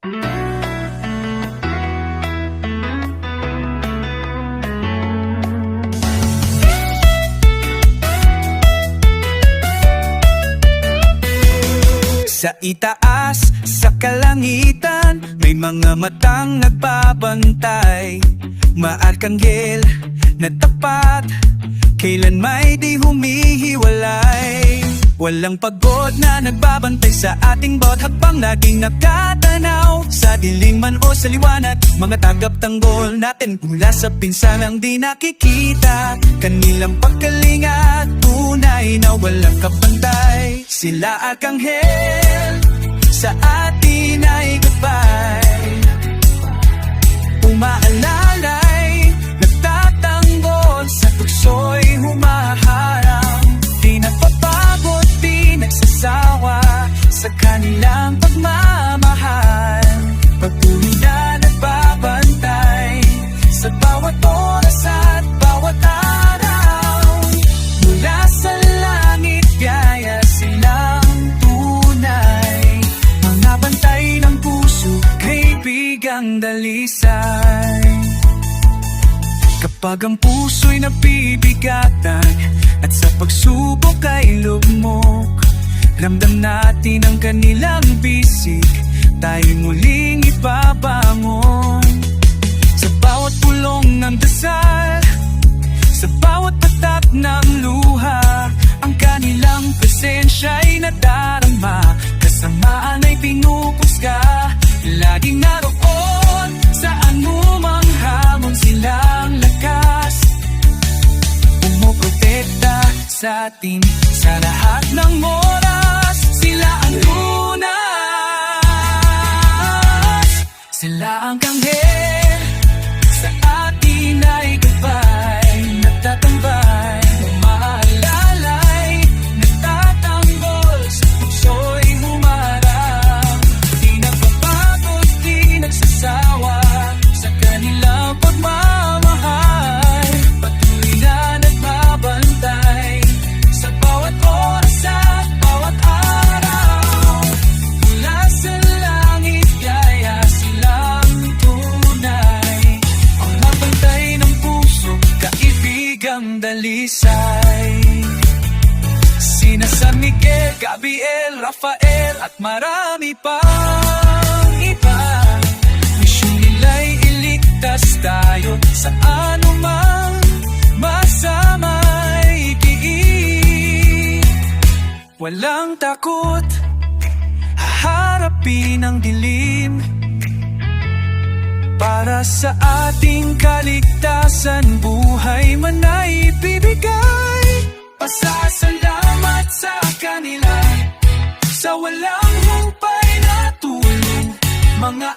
Sa itaas, sa kalangitan May mga matang nagbabantay. Maarkanggel na tapat Kailan may di humihiwalay Walang pagod na nagbabantay sa ating bot Habang laging nakatanaw. Sa dilim man o sa liwanag Mga tagaptanggol natin. Mula sa pinsalang di nakikita Kanilang pagkalinga. Tunay na walang kapantay Sila arkanghel. Sa atin ay gabay. Umaalalay Kaibigang dalisay. Kapag ang puso'y napibigatan At sa pagsubok ay lugmok Ramdam natin ang kanilang bisig. Tayo'y muling ipabangon. Sa bawat pulong ng dasal Sa bawat patak ng luha Ang kanilang presensya'y nadarama. Kasamaan ay pinupusga Laging naroon sa atin Sa lahat ng oras Dalisay Sina San Miguel, Gabriel, Rafael At marami pang iba. Misyon nila'y iligtas tayo Sa anumang masama'y diin Walang takot Haharapin ang dilim. Para sa ating kaligtasan Sa walang humpay na tulong Mga